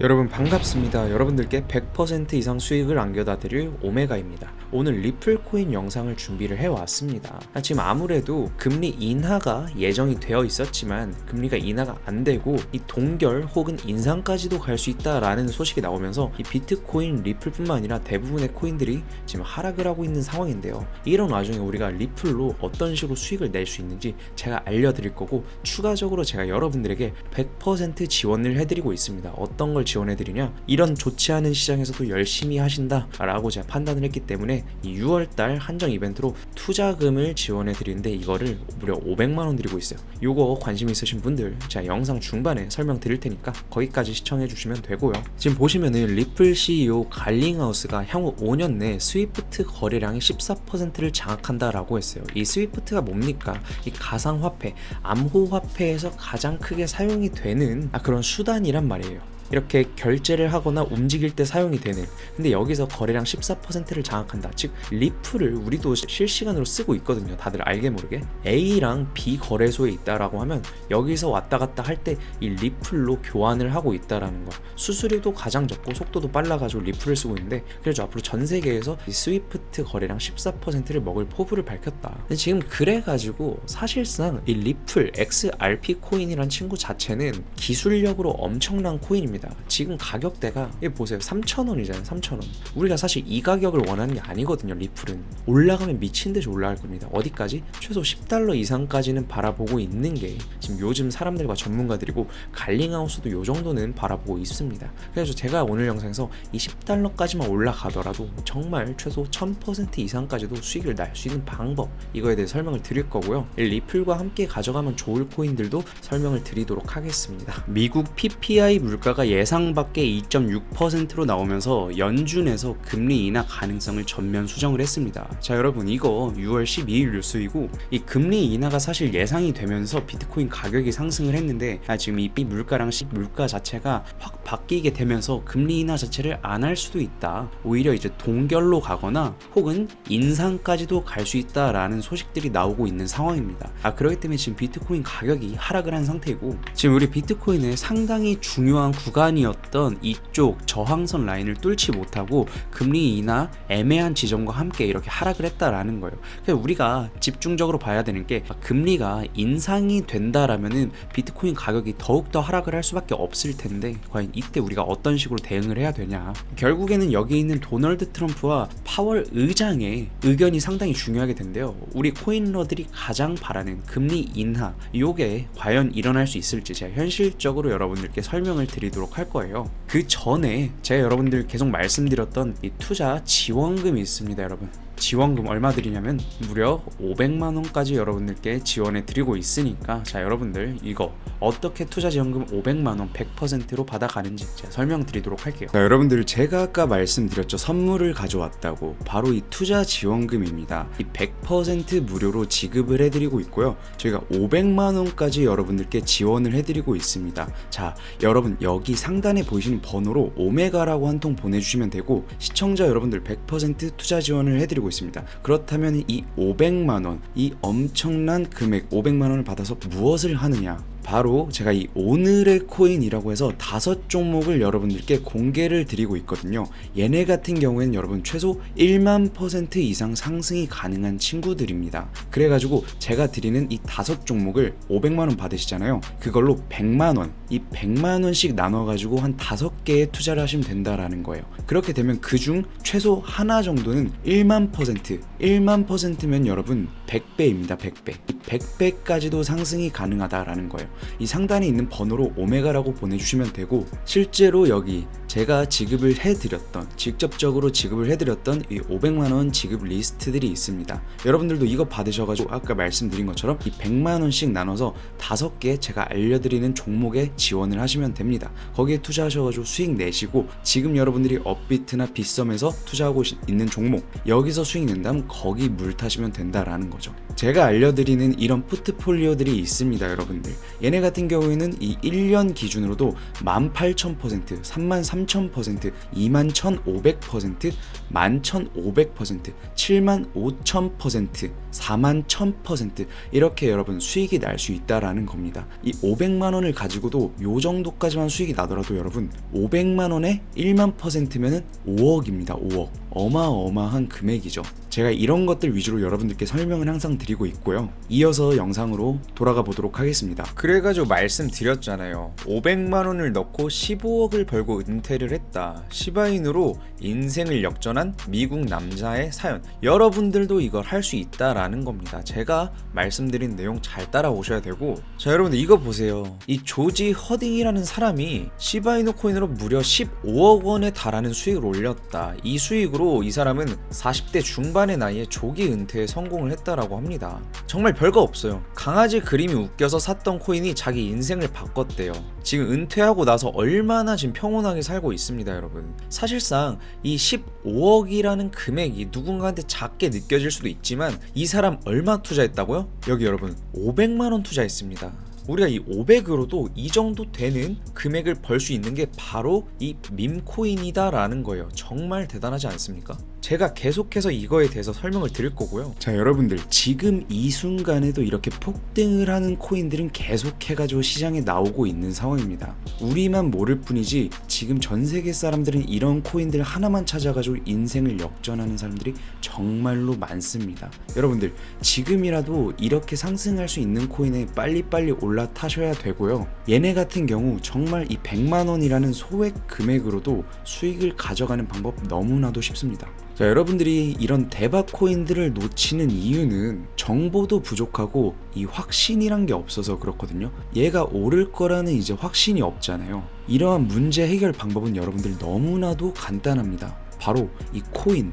여러분 반갑습니다. 여러분들께 100% 이상 수익을 안겨다 드릴 오메가입니다. 오늘 리플 코인 영상을 준비를 해왔습니다. 아, 지금 아무래도 금리 인하가 예정이 되어 있었지만 금리가 인하가 안 되고 이 동결 혹은 인상까지도 갈 수 있다라는 소식이 나오면서 이 비트코인 리플뿐만 아니라 대부분의 코인들이 지금 하락을 하고 있는 상황인데요. 이런 와중에 우리가 리플로 어떤 식으로 수익을 낼 수 있는지 제가 알려드릴 거고 추가적으로 제가 여러분들에게 100% 지원을 해드리고 있습니다. 어떤 걸 지원해드리냐? 이런 좋지 않은 시장에서도 열심히 하신다라고 제가 판단을 했기 때문에 이 6월달 한정 이벤트로 투자금을 지원해드리는데 이거를 무려 500만 원 드리고 있어요. 요거 관심 있으신 분들 제가 영상 중반에 설명 드릴 테니까 거기까지 시청해주시면 되고요. 지금 보시면은 리플 CEO 갈링하우스가 향후 5년 내 스위프트 거래량의 14%를 장악한다라고 했어요. 이 스위프트가 뭡니까? 이 가상화폐, 암호화폐에서 가장 크게 사용이 되는 아, 그런 수단이란 말이에요. 이렇게 결제를 하거나 움직일 때 사용이 되는. 근데 여기서 거래량 14%를 장악한다. 즉 리플을 우리도 실시간으로 쓰고 있거든요. 다들 알게 모르게. A랑 B 거래소에 있다라고 하면 여기서 왔다 갔다 할 때 이 리플로 교환을 하고 있다라는 거. 수수료도 가장 적고 속도도 빨라가지고 리플을 쓰고 있는데 그래서 앞으로 전 세계에서 이 스위프트 거래량 14%를 먹을 포부를 밝혔다. 지금 그래가지고 사실상 이 리플 XRP 코인이란 친구 자체는 기술력으로 엄청난 코인입니다 지금 가격대가 이 보세요. 3,000원이잖아요 3,000원. 우리가 사실 이 가격을 원하는 게 아니거든요 리플은. 올라가면 미친 듯이 올라갈 겁니다. 어디까지? 최소 10달러 이상까지는 바라보고 있는 게 지금 요즘 사람들과 전문가들이고 갈링하우스도 요 정도는 바라보고 있습니다. 그래서 제가 오늘 영상에서 이 10달러까지만 올라가더라도 정말 최소 1000% 이상까지도 수익을 날 수 있는 방법 이거에 대해 설명을 드릴 거고요. 이 리플과 함께 가져가면 좋을 코인들도 설명을 드리도록 하겠습니다. 미국 PPI 물가가 예상 밖의 2.6%로 나오면서 연준에서 금리 인하 가능성을 전면 수정을 했습니다. 자, 여러분 이거 6월 12일 뉴스이고 이 금리 인하가 사실 예상이 되면서 비트코인 가격이 상승을 했는데 아, 지금 이 물가랑 시 물가 자체가 확 바뀌게 되면서 금리 인하 자체를 안 할 수도 있다. 오히려 이제 동결로 가거나 혹은 인상까지도 갈 수 있다라는 소식들이 나오고 있는 상황입니다. 아, 그렇기 때문에 지금 비트코인 가격이 하락을 한 상태이고 지금 우리 비트코인의 상당히 중요한 구간 이었던 이쪽 저항선 라인을 뚫지 못하고 금리 인하 애매한 지점과 함께 이렇게 하락을 했다라는 거예요. 그래서 우리가 집중적으로 봐야 되는 게 금리가 인상이 된다라면은 비트코인 가격이 더욱더 하락을 할 수밖에 없을 텐데 과연 이때 우리가 어떤 식으로 대응을 해야 되냐. 결국에는 여기 있는 도널드 트럼프와 파월 의장의 의견이 상당히 중요하게 된대요. 우리 코인러들이 가장 바라는 금리 인하 요게 과연 일어날 수 있을지 제가 현실적으로 여러분들께 설명을 드리도록 할 거예요. 그 전에 제가 여러분들 계속 말씀드렸던 이 투자 지원금이 있습니다, 여러분. 지원금 얼마 드리냐면 무려 500만 원까지 여러분들께 지원해 드리고 있으니까 자 여러분들 이거 어떻게 투자 지원금 500만 원 100%로 받아가는지 제가 설명드리도록 할게요. 자, 여러분들 제가 아까 말씀드렸죠 선물을 가져왔다고 바로 이 투자 지원금입니다. 이 100% 무료로 지급을 해드리고 있고요. 저희가 500만 원까지 여러분들께 지원을 해드리고 있습니다. 자 여러분 여기 상단에 보이시는 번호로 오메가라고 한 통 보내주시면 되고 시청자 여러분들 100% 투자 지원을 해드리고 있습니다. 그렇다면 이 500만 원, 이 엄청난 금액 500만 원을 받아서 무엇을 하느냐? 바로 제가 이 오늘의 코인이라고 해서 다섯 종목을 여러분들께 공개를 드리고 있거든요. 얘네 같은 경우에는 여러분 최소 1만 퍼센트 이상 상승이 가능한 친구들입니다. 그래가지고 제가 드리는 이 다섯 종목을 500만 원 받으시잖아요. 그걸로 100만 원, 이 100만 원씩 나눠가지고 한 다섯 개에 투자를 하시면 된다라는 거예요. 그렇게 되면 그 중 최소 하나 정도는 1만 퍼센트, 1만 퍼센트면 여러분 100배입니다. 100배. 100배까지도 상승이 가능하다라는 거예요. 이 상단에 있는 번호로 오메가라고 보내주시면 되고 실제로 여기 제가 지급을 해드렸던 직접적으로 지급을 해드렸던 이 500만 원 지급 리스트들이 있습니다. 여러분들도 이거 받으셔가지고 아까 말씀드린 것처럼 이 100만 원씩 나눠서 다섯 개 제가 알려드리는 종목에 지원을 하시면 됩니다. 거기에 투자하셔가지고 수익 내시고 지금 여러분들이 업비트나 빗썸에서 투자하고 있는 종목 여기서 수익 낸다면 거기 물 타시면 된다라는 거죠. 제가 알려드리는 이런 포트폴리오들이 있습니다, 여러분들. 얘네 같은 경우에는 이 1년 기준으로도 18,000%, 33,000% 3,000%, 21,500%, 11,500%, 75,000%, 41,000% 이렇게 여러분 수익이 날 수 있다라는 겁니다. 이 500만 원을 가지고도 요 정도까지만 수익이 나더라도 여러분 500만 원에 1만 퍼센트면은 5억입니다. 5억. 어마어마한 금액이죠. 제가 이런 것들 위주로 여러분들께 설명을 항상 드리고 있고요. 이어서 영상으로 돌아가 보도록 하겠습니다. 그래가지고 말씀드렸잖아요. 500만 원을 넣고 15억을 벌고 은퇴를 했다. 시바인으로 인생을 역전한 미국 남자의 사연. 여러분들도 이걸 할 수 있다라는 겁니다. 제가 말씀드린 내용 잘 따라오셔야 되고, 자 여러분들 이거 보세요. 이 조지 허딩이라는 사람이 시바이누 코인으로 무려 15억 원에 달하는 수익을 올렸다. 이 수익으로 이 사람은 40대 중반 의 나이에 조기 은퇴에 성공을 했다라고 합니다. 정말 별거 없어요. 강아지 그림이 웃겨서 샀던 코인이 자기 인생을 바꿨대요. 지금 은퇴하고 나서 얼마나 지금 평온하게 살고 있습니다, 여러분. 사실상 이 15억이라는 금액이 누군가한테 작게 느껴질 수도 있지만 이 사람 얼마 투자했다고요? 여기 여러분 500만 원 투자했습니다. 우리가 이 500으로도 이 정도 되는 금액을 벌 수 있는 게 바로 이 밈코인이다라는 거예요. 정말 대단하지 않습니까? 제가 계속해서 이거에 대해서 설명을 드릴 거고요. 자 여러분들 지금 이 순간에도 이렇게 폭등을 하는 코인들은 계속 해가지고 시장에 나오고 있는 상황입니다. 우리만 모를 뿐이지 지금 전 세계 사람들은 이런 코인들 하나만 찾아가지고 인생을 역전하는 사람들이 정말로 많습니다. 여러분들 지금이라도 이렇게 상승할 수 있는 코인에 빨리빨리 올라 타셔야 되고요. 얘네 같은 경우 정말 이 100만 원이라는 소액 금액으로도 수익을 가져가는 방법 너무나도 쉽습니다. 자, 여러분들이 이런 대박 코인들을 놓치는 이유는 정보도 부족하고 이 확신이란 게 없어서 그렇거든요. 얘가 오를 거라는 이제 확신이 없잖아요. 이러한 문제 해결 방법은 여러분들 너무나도 간단합니다. 바로 이 코인,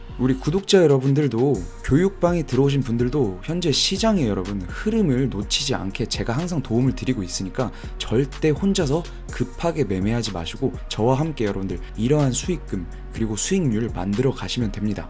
우리 구독자 여러분들도 교육방에 들어오신 분들도 현재 시장의 여러분 흐름을 놓치지 않게 제가 항상 도움을 드리고 있으니까 절대 혼자서 급하게 매매하지 마시고 저와 함께 여러분들 이러한 수익금 그리고 수익률 만들어 가시면 됩니다.